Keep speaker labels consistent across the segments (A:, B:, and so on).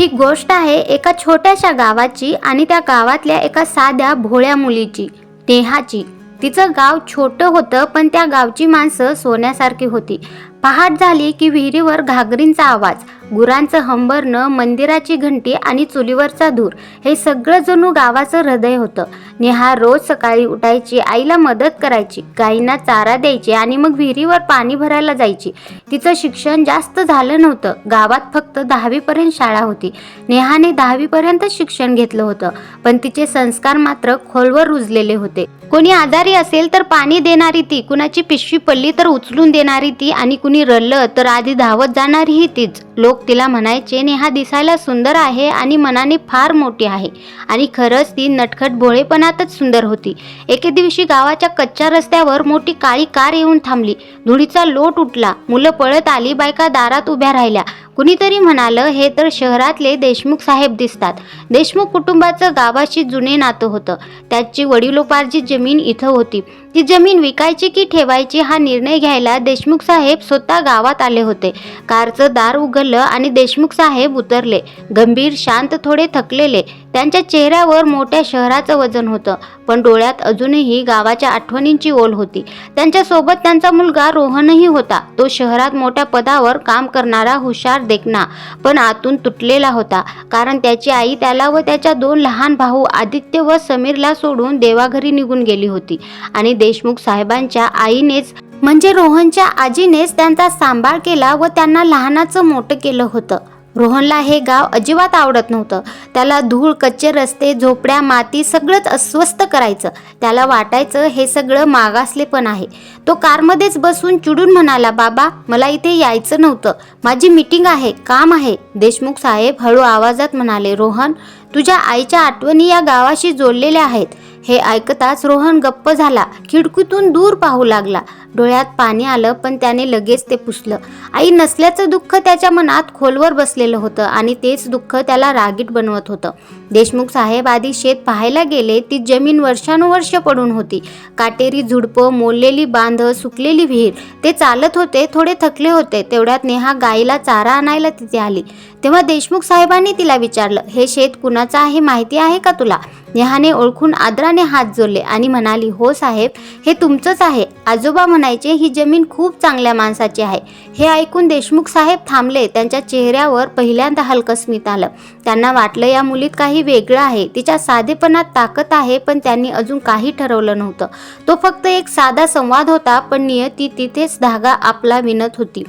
A: ही गोष्ट आहे एका छोट्याशा गावाची आणि त्या गावातल्या एका साध्या भोळ्या मुलीची नेहाची. तिचं गाव छोटं होतं पण त्या गावची माणसं सोन्यासारखी होती. पहाट झाली की विहिरीवर घागरींचा आवाज गुरांचं हंबरणं मंदिराची घंटी आणि चुलीवरचा धूर हे सगळं जणू गावाचं हृदय होतं. नेहा रोज सकाळी उठायची आईला मदत करायची गाईंना चारा द्यायची आणि मग विहिरीवर पाणी भरायला जायची. तिचं शिक्षण जास्त झालं नव्हतं. गावात फक्त दहावीपर्यंत शाळा होती. नेहाने दहावीपर्यंत शिक्षण घेतलं होतं पण तिचे संस्कार मात्र खोलवर रुजलेले होते. कोणी आजारी असेल तर पाणी देणारी ती कुणाची पिशवी पडली तर उचलून देणारी ती आणि कुणी रडलं तर आधी धावत जाणारीही तीच. लोक तिला म्हणायचे नेहा दिसायला सुंदर आहे आणि मनाने फार मोठी आहे. आणि खरंच ती नटखट भोळेपणातच सुंदर होती. एके दिवशी गावाच्या कच्च्या रस्त्यावर मोठी काळी कार येऊन थांबली. धुळीचा लोट उठला. मुलं पळत आली बायका दारात उभ्या राहिल्या. कुणीतरी म्हणालं हे तर शहरातले देशमुख साहेब दिसतात. देशमुख कुटुंबाचं गावाशी जुने नातं होतं. त्याची वडिलोपार्जित जमीन इथं होती. ती जमीन विकायची की ठेवायची हा निर्णय घ्यायला देशमुख साहेब स्वतः गावात आले होते. कारचं दार उघडलं आणि देशमुख साहेब उतरले. गंभीर शांत थोडे थकलेले. त्यांच्या चेहऱ्यावर मोठ्या शहराचं वजन होतं. पण डोळ्यात अजूनही गावाच्या आठवणींची ओल होती. त्यांच्यासोबत त्यांचा मुलगा रोहनही होता. तो शहरात मोठ्या पदावर काम करणारा हुशार देखना पण आतून तुटलेला होता. कारण त्याची आई त्याला व त्याच्या दोन लहान भाऊ आदित्य व समीरला सोडून देवाघरी निघून गेली होती. आणि देशमुख साहेबांच्या आईनेच म्हणजे रोहनच्या आजीनेच त्यांचा सांभाळ केला व त्यांना लहानाचं मोठं केलं होतं. रोहनला हे गाव अजिबात आवडत नव्हतं. त्याला धूळ कच्चे रस्ते झोपड्या माती सगळंच अस्वस्थ करायचं. त्याला वाटायचं हे सगळं मागासले पण आहे. तो कारमध्येच बसून चिडून म्हणाला बाबा मला इथे यायचं नव्हतं. माझी मीटिंग आहे काम आहे. देशमुख साहेब हळू आवाजात म्हणाले रोहन तुझ्या आईच्या आठवणी या गावाशी जोडलेल्या आहेत. हे ऐकताच रोहन गप्प झाला खिडकीतून दूर पाहू लागला. डोळ्यात पाणी आलं पण त्याने लगेच ते पुसलं. आई नसल्याचं दुःख त्याच्या मनात खोलवर बसलेलं होतं आणि तेच दुःख त्याला रागीट बनवत होतं. देशमुख साहेब आधी शेत पाहायला गेले ती जमीन वर्षानुवर्ष पडून होती. काटेरी झुडपं मोडलेली बांध सुकलेली विहीर ते चालत होते थोडे थकले होते. तेवढ्यात नेहा गाईला चारा आणायला तिथे आली. तेव्हा देशमुख साहेबांनी तिला विचारलं हे शेत कुणाचं आहे माहिती आहे का तुला? नेहाने ओळखून आदराने हात जोडले आणि म्हणाली हो साहेब हे तुमचंच आहे. आजोबा म्हणायचे ही जमीन खूप चांगल्या माणसाची आहे. हे ऐकून देशमुख साहेब थांबले. त्यांच्या चेहऱ्यावर पहिल्यांदा हलकं स्मित आलं. त्यांना वाटलं या मुलीत काही वेगळं आहे. तिच्या साधेपणात ताकद आहे पण त्यांनी अजून काही ठरवलं नव्हतं. तो फक्त एक साधा संवाद होता पण नियती तिथेच धागा आपला विणत होती.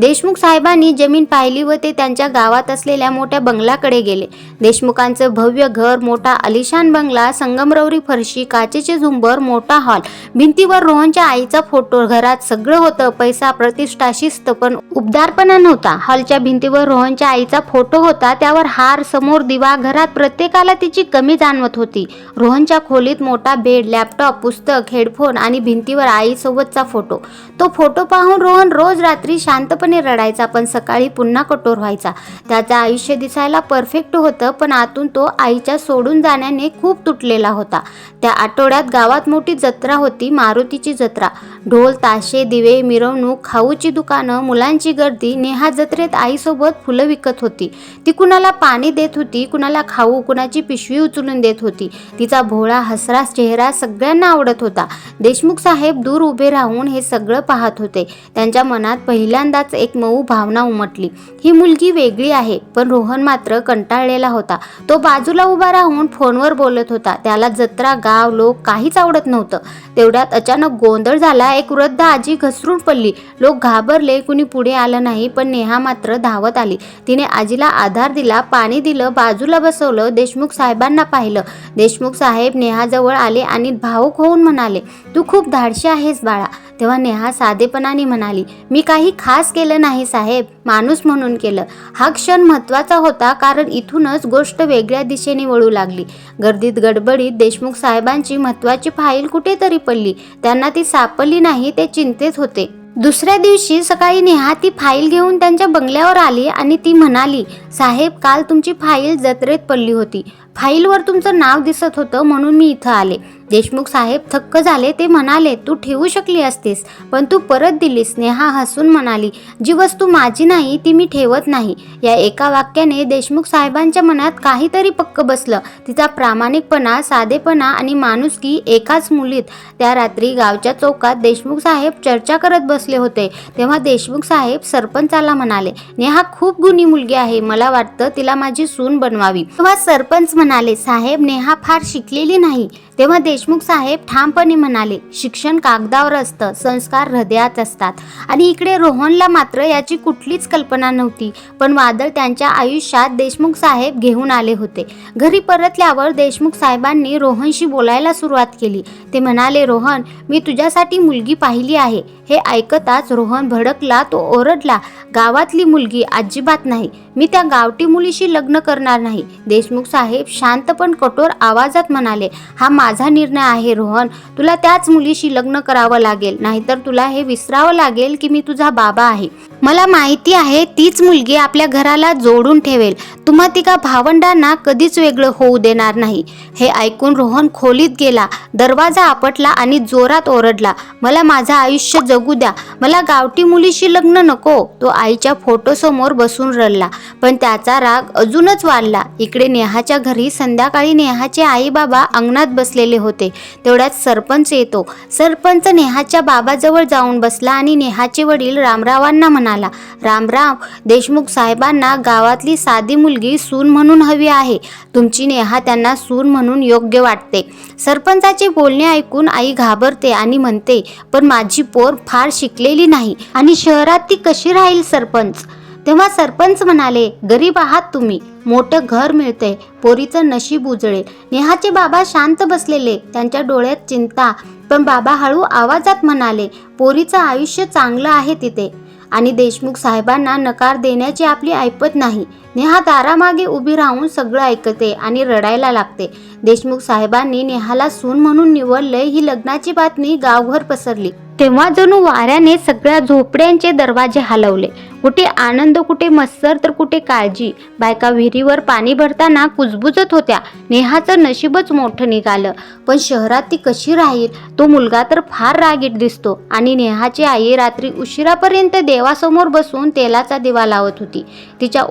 A: देशमुख साहेबांनी जमीन पाहिली व ते त्यांच्या गावात असलेल्या मोठ्या बंगलाकडे गेले. देशमुखांचं भव्य घर मोठा आलिशान बंगला संगमरवरी फरशी काचेचे झुंबर मोठा हॉल. भिंतीवर रोहनच्या आईचा फोटो. घरात सगळं होतं. पैसा प्रतिष्ठा शिस्त पण उबदारपणा नव्हता. हॉलच्या भिंतीवर रोहनच्या आईचा फोटो होता. त्यावर हार समोर दिवा घरात प्रत्येकाला तिची कमी जाणवत होती. रोहनच्या खोलीत मोठा बेड लॅपटॉप पुस्तक हेडफोन आणि भिंतीवर आईसोबतचा फोटो. तो फोटो पाहून रोहन रोज रात्री शांतपणे रडायचा पण सकाळी पुन्हा कठोर व्हायचा. त्याचं आयुष्य दिसायला परफेक्ट होतं पण आतून तो आईच्या सोडून जाण्याने खूप तुटलेला होता. त्या आठवड्यात गावात मोठी जत्रा होती मारुतीची जत्रा. ढोल ताशे दिवे मिरवणूक खाऊची दुकानं मुलांची गर्दी नेहा जत्रेत आईसोबत फुलं विकत होती. ती कुणाला पाणी देत होती कुणाला खाऊ कुणाची पिशवी उचलून देत होती. तिचा भोळा हसरा चेहरा सगळ्यांना आवडत होता. देशमुख साहेब दूर उभे राहून हे सगळं पाहत होते. त्यांच्या मनात पहिल्यांदाच एक मऊ भावना उमटली. ही मुलगी वेगळी आहे पण रोहन मात्र कंटाळलेला होता. तो बाजूला उभा राहून फोनवर बोलत होता. त्याला जत्रा गाव लोक काहीच आवडत नव्हतं. तेवढ्यात अचानक गोंधळ झाला. एक वृद्ध आजी घसरून पडली. लोक घाबरले कुणी पुढे आलं नाही पण नेहा मात्र धावत आली. तिने आजीला आधार दिला पाणी दिलं बाजूला बसवलं देशमुख साहेबांना पाहिलं. देशमुख साहेब नेहाजवळ आले आणि भावुक होऊन म्हणाले तू खूप धाडशी आहेस बाळा. तेव्हा नेहा साधेपणाने म्हणाली मी काही खास केलं नाही साहेब. माणूस म्हणून केलं. हा क्षण महत्त्वाचा होता कारण इथूनच गोष्ट वेगळ्या दिशेने वळू लागली. गर्दीत गडबडीत देशमुख साहेबांची महत्त्वाची फाईल कुठेतरी पडली. त्यांना ती सापडली नाही ते चिंतेत होते. दुसऱ्या दिवशी सकाळी नेहा ती फाईल घेऊन त्यांच्या बंगल्यावर आली आणि ती म्हणाली साहेब काल तुमची फाईल जत्रेत पडली होती. फाईलवर तुमचं नाव दिसत होतं म्हणून मी इथं आले. देशमुख साहेब थक्क झाले ते म्हणाले तू ठेवू शकली असतीस पण तू परत दिलीस. नेहा हसून म्हणाली जी वस्तू माझी नाही ती मी ठेवत नाही. या एका वाक्याने देशमुख साहेबांच्या मनात काहीतरी पक्क बसलं. तिचा प्रामाणिकपणा साधेपणा आणि माणुसकी एकाच मुलीत. त्या रात्री गावच्या चौकात देशमुख साहेब चर्चा करत बसले होते. तेव्हा देशमुख साहेब सरपंचाला म्हणाले नेहा खूप गुणी मुलगी आहे मला वाटतं तिला माझी सून बनवावी. तेव्हा सरपंच म्हणाले साहेब नेहा फार शिकलेली नाही. तेव्हा देशमुख साहेब ठामपणे म्हणाले शिक्षण कागदावर असतं संस्कार हृदयात असतात. आणि इकडे रोहनला मात्र याची कुठलीच कल्पना नव्हती. पण वादळ त्यांच्या आयुष्यात देशमुख साहेब घेऊन आले होते. घरी परतल्यावर देशमुख साहेबांनी रोहनशी बोलायला सुरुवात केली. ते म्हणाले रोहन मी तुझ्यासाठी मुलगी पाहिली आहे. हे ऐकताच रोहन भडकला तो ओरडला गावातली मुलगी अजिबात नाही. मी त्या गावठी मुलीशी लग्न करणार नाही. देशमुख साहेब शांत पण कठोर आवाजात म्हणाले हा माझा निर्णय आहे रोहन. तुला त्याच मुलीशी लग्न करावं लागेल. नाहीतर तुला हे विसरावं लागेल की मी तुझा बाबा आहे. मला माहिती आहे तीच मुलगी आपल्या घराला जोडून ठेवेल. तुम्हा तिका भावंडांना कधीच वेगळं होऊ देणार नाही. हे ऐकून रोहन खोलीत गेला. दरवाजा आपटला आणि जोरात ओरडला. मला माझं आयुष्य जगू द्या. मला गावठी मुलीशी लग्न नको. तो आईच्या फोटोसमोर बसून रडला. पण त्याचा राग अजूनच वाढला. इकडे नेहाच्या घरी संध्याकाळी नेहाचे आई बाबा अंगणात बसले बसलेले होते. तेवढ्यात सरपंच येतो. सरपंच नेहाच्या बाबाजवळ जाऊन बसला आणि नेहाचे वडील रामरावांना म्हणाला रामराव देशमुख साहेबांना गावातली साधी मुलगी सून म्हणून हवी आहे. तुमची नेहा त्यांना सून म्हणून योग्य वाटते सरपंचाचे बोलणे ऐकून आई घाबरते आणि म्हणते पण माझी पोर फार शिकलेली नाही. आणि शहरात ती कशी राहील सरपंच? तेव्हा सरपंच म्हणाले गरीब आहात तुम्ही. मोठं घर मिळतंय. पोरीचं नशीब उजळे नेहाचे बाबा शांत बसलेले. त्यांच्या डोळ्यात चिंता. पण बाबा हळू आवाजात म्हणाले पोरीचं आयुष्य चांगलं आहे तिथे. आणि देशमुख साहेबांना नकार देण्याची आपली ऐपत नाही. नेहा दारामागे उभी राहून सगळं ऐकते आणि रडायला लागते. देशमुख साहेबांनी नेहाला सून म्हणून निवडले ही लग्नाची बातमी गावभर पसरली. तेव्हा जणू वाऱ्याने सगळ्या झोपड्यांचे दरवाजे हलवले. कुठे आनंद कुठे मत्सर तर कुठे काळजी. बायका विहिरीवर पाणी भरताना कुजबुजत होत्या. नेहाचं नशीबच मोठं निघालं. पण शहरात ती कशी राहील? तो मुलगा तर फार रागीट दिसतो आणि नेहाची आई रात्री उशिरापर्यंत देवासमोर बसून तेलाचा दिवा लावत होती. तिच्या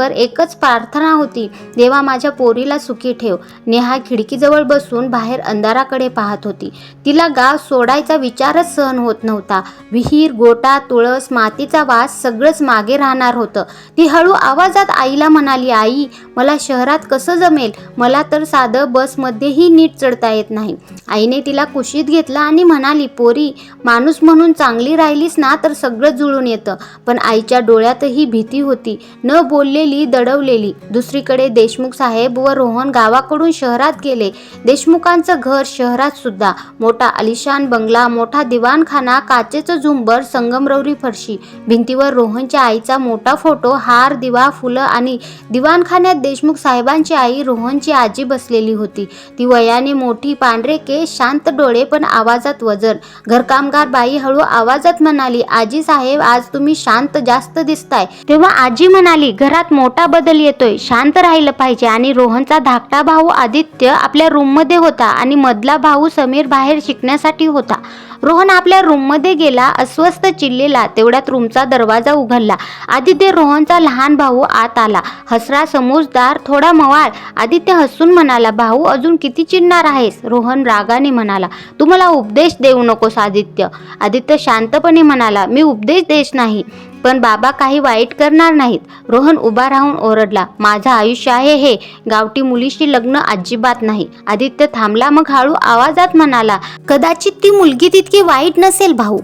A: मनावर एकच प्रार्थना होती देवा माझ्या पोरीला सुखी ठेव. नेहा खिडकीजवळ बसून बाहेर अंधाराकडे पाहत होती. तिला गाव सोडायचा विचारच सहन होत नव्हता. विहीर गोटा तुळस मातीचा वास सगळंच मागे राहणार होतं. ती हळू आवाजात आईला म्हणाली आई मला शहरात कसं जमेल? मला तर साधं बसमध्येही नीट चढता येत नाही. आईने तिला कुशीत घेतलं आणि म्हणाली पोरी माणूस म्हणून चांगली राहिलीस ना तर सगळं जुळून येतं. पण आईच्या डोळ्यातही भीती होती. न बोललेली दडवलेली. दुसरीकडे देशमुख साहेब व रोहन गावाकडून शहरात गेले. देशमुखांचं घर शहरात सुद्धा. मोठा आलिशान बंगला मोठा दिवाणखाना काचेचं झुंबर संगमरवरी फरशी. भिंतीवर रोहनच्या आईचा मोठा फोटो हार दिवा फुलं आणि दिवाणखान्यात देशमुख साहेबांची आई रोहनची आजी बसलेली होती. ती वयाने मोठी पांढरे केस शांत डोळे पण आवाजात वजन. घरकामगार बाई हळू आवाजात म्हणाली आजी साहेब आज तुम्ही शांत जास्त दिसताय. तेव्हा आजी म्हणाली घरात मोठा बदल येतोय. शांत राहिलं पाहिजे आणि रोहनचा धाकटा भाऊ आदित्य आपल्या रूममध्ये होता आणि मधला भाऊ समीर बाहेर शिकण्यासाठी होता. रोहन आपल्या रूममध्ये गेला अस्वस्थ चिल्लेला तेवढ्यात रूमचा दरवाजा उघडला. आदित्य रोहनचा लहान भाऊ आत आला. हसरा समजदार थोडा मवाळ. आदित्य हसून म्हणाला भाऊ अजून किती चिडणार आहेस? रोहन रागाने म्हणाला तू मला उपदेश देऊ नकोस आदित्य. आदित्य शांतपणे म्हणाला मी उपदेश देश नाही. पण बाबा काही वाईट करणार नाहीत. रोहन उभा राहून ओरडला माझं आयुष्य आहे हे. गावठी मुलीशी लग्न अजिबात नाही. आदित्य थांबला मग हळू आवाजात म्हणाला कदाचित ती मुलगी तितकी वाईट नसेल भाऊ.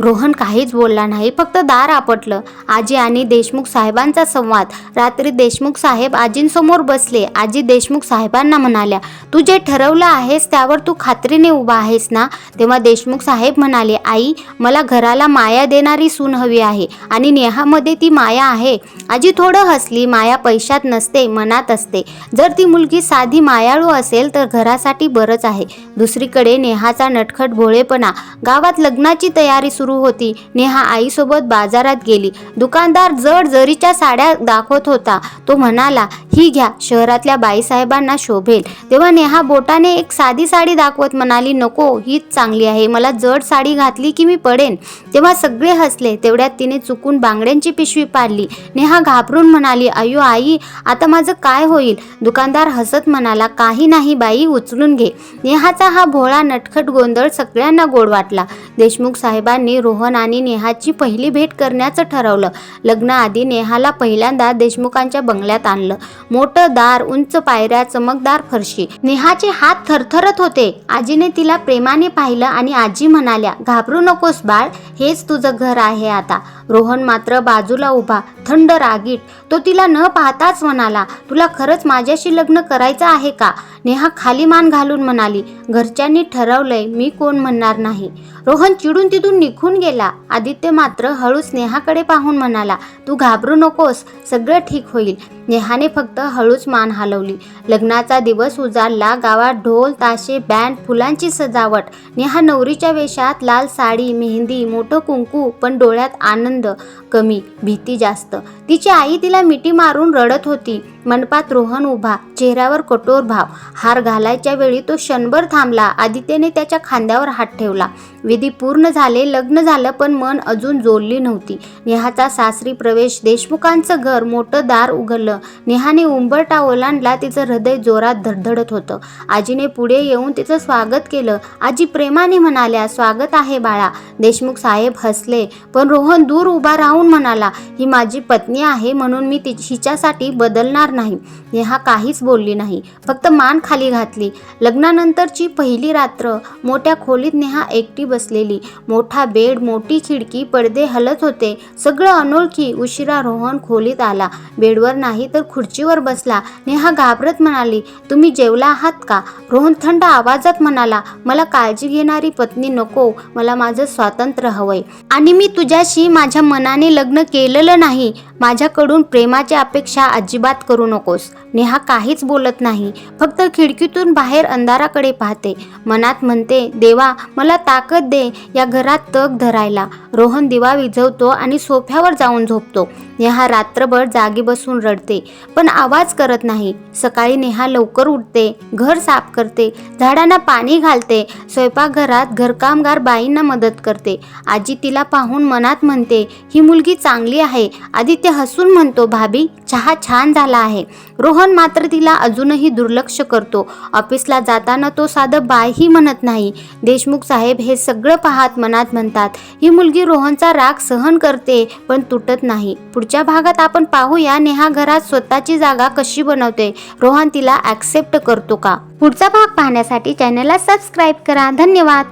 A: रोहन काहीच बोलला नाही. फक्त दार आपटलं. आजी आणि देशमुख साहेबांचा संवाद. रात्री देशमुख साहेब आजींसमोर बसले. आजी देशमुख साहेबांना म्हणाल्या तू जे ठरवलं आहेस त्यावर तू खात्रीने उभा आहेस ना? तेव्हा देशमुख साहेब म्हणाले आई मला घराला माया देणारी सून हवी आहे आणि नेहामध्ये ती माया आहे. आजी थोडं हसली माया पैशात नसते मनात असते. जर ती मुलगी साधी मायाळू असेल तर घरासाठी बरंच आहे. दुसरीकडे नेहाचा नटखट भोळेपणा. गावात लग्नाची तयारी सुरू सुरू होती. नेहा आईसोबत बाजारात गेली. दुकानदार जड जरीच्या साड्या दाखवत होता. तो म्हणाला ही घ्या शहरातल्या बाईसाहेबांना शोभेल. तेव्हा नेहा बोटाने एक साधी साडी दाखवत म्हणाली नको हीच चांगली आहे. मला जड साडी घातली की मी पडेन. तेव्हा सगळे हसले. तेवढ्यात तिने चुकून बांगड्यांची पिशवी पाडली. नेहा घाबरून म्हणाली अयो आई आता माझं काय होईल? दुकानदार हसत म्हणाला काही नाही बाई उचलून घे. नेहाचा हा भोळा नटखट गोंधळ सगळ्यांना गोड वाटला. देशमुख साहेबांनी रोहन आणि नेहाची पहिली भेट करण्याचं ठरवलं. लग्नाआधी नेहाला पहिल्यांदा देशमुखांच्या बंगल्यात आणलं. मोठं दार उंच पायऱ्या चमकदार फरशी. नेहाचे हात थरथरत होते. आजीने तिला प्रेमाने पाहिलं आणि आजी म्हणाल्या घाबरू नकोस बाळ हेच तुझं घर आहे आता रोहन मात्र बाजूला उभा थंड रागीट. तो तिला न पाहताच म्हणाला तुला खरंच माझ्याशी लग्न करायचं आहे का नेहा खाली मान घालून म्हणाली घरच्यांनी ठरवलंय मी कोण म्हणणार नाही रोहन चिडून तिथून निघून गेला. आदित्य मात्र हळू स्नेहाकडे पाहून म्हणाला तू घाबरू नकोस सगळं ठीक होईल. नेहाने फक्त हळूच मान हलवली. लग्नाचा दिवस उजाडला गावात ढोल ताशे बँड फुलांची सजावट. नेहा नवरीच्या वेशात लाल साडी मेहंदी मोठं कुंकू पण डोळ्यात आनंद कमी भीती जास्त. तिची आई तिला मिठी मारून रडत होती. मंडपात रोहन उभा चेहऱ्यावर कठोर भाव. हार घालायच्या वेळी तो क्षणभर थांबला. आदित्यने त्याच्या खांद्यावर हात ठेवला. विधी पूर्ण झाले लग्न झालं पण मन अजून जोडली नव्हती. नेहाचा सासरी प्रवेश देशमुखांचं घर मोठं दार उघडलं. नेहाने उंबरटा ओलांडला तिचं हृदय जोरात धडधडत होतं. आजीने पुढे येऊन तिचं स्वागत केलं. आजी प्रेमाने म्हणाल्या स्वागत आहे बाळा. देशमुख साहेब हसले पण रोहन दूर उभा राहून म्हणाला ही माझी पत्नी आहे म्हणून मी ति हिच्यासाठी बदलणार नाही. नेहा काहीच बोलली नाही फक्त मान खाली घातली. लग्नानंतरची पहिली रात्र मोठ्या खोलीत नेहा एकटी बसलेली. मोठा बेड मोठी खिडकी पडदे हलत होते. सगळं अनोळखी उशिरा रोहन खोलीत आला. बेडवर नाही तर खुर्चीवर बसला नेहा घाबरत म्हणाली तुम्ही जेवला आहात का? रोहन थंड आवाजात म्हणाला मला काळजी घेणारी पत्नी नको मला माझं स्वातंत्र्य हवंय. आणि मी तुझ्याशी माझ्या मनाने लग्न केलेलं नाही. माझ्याकडून प्रेमाची अपेक्षा अजिबात करू नकोस. नेहा काहीच बोलत नाही. फक्त खिडकीतून बाहेर अंधाराकडे पाहते. मनात म्हणते देवा मला ताकद दे या घरात तग धरायला. रोहन दिवा विझवतो आणि सोफ्यावर जाऊन झोपतो. नेहा रात्रभर जागी बसून रडते. पण आवाज करत नाही. सकाळी नेहा लवकर उठते घर साफ करते झाडांना पाणी घालते स्वयंपाकघरात घरकामगार बाईंना मदत करते. आजी तिला पाहून मनात म्हणते ही मुलगी चांगली आहे. आदित्य हसून म्हणतो भाभी चहा छान झाला आहे. रोहन मात्र तिला अजूनही दुर्लक्ष करतो. ऑफिसला जाताना तो साधं बायही म्हणत नाही. देशमुख साहेब हे सगळं पाहत मनात म्हणतात ही मुलगी रोहनचा राग सहन करते पण तुटत नाही. पुढच्या भागात आपण पाहूया नेहा घरात स्वतःची जागा कशी बनवते? रोहन तिला ॲक्सेप्ट करतो का? पुढचा भाग पाहण्यासाठी चॅनलला सबस्क्राईब करा. धन्यवाद.